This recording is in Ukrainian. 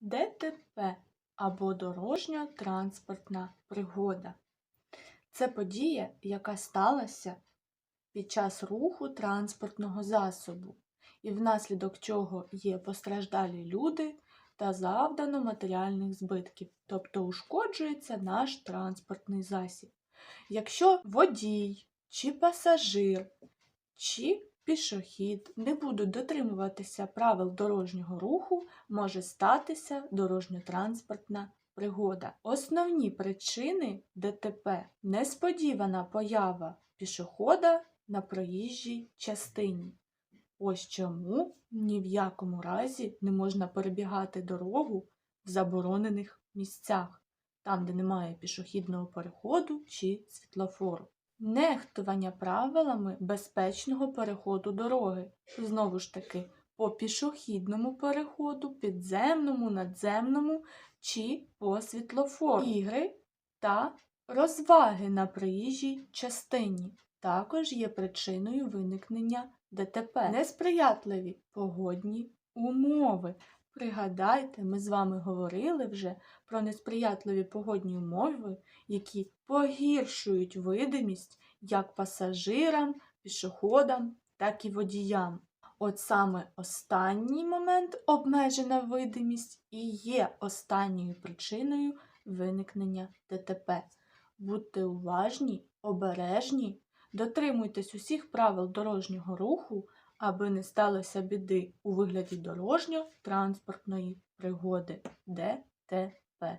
ДТП або дорожньо-транспортна пригода. Це подія, яка сталася під час руху транспортного засобу, і внаслідок чого є постраждалі люди та завдано матеріальних збитків, тобто ушкоджується наш транспортний засіб. Якщо водій чи пасажир, чи пішохід не будуть дотримуватися правил дорожнього руху, може статися дорожньо-транспортна пригода. Основні причини ДТП несподівана поява пішохода на проїжджій частині. Ось чому ні в якому разі не можна перебігати дорогу в заборонених місцях, там, де немає пішохідного переходу чи світлофору. Нехтування правилами безпечного переходу дороги. Знову ж таки, по пішохідному переходу, підземному, надземному чи по світлофору. Ігри та розваги на проїжджій частині також є причиною виникнення ДТП. Несприятливі погодні умови. Пригадайте, ми з вами говорили вже про несприятливі погодні умови, які погіршують видимість як пасажирам, пішоходам, так і водіям. От саме останній момент обмежена видимість і є останньою причиною виникнення ДТП. Будьте уважні, обережні, дотримуйтесь усіх правил дорожнього руху, аби не сталося біди у вигляді дорожньо-транспортної пригоди ДТП.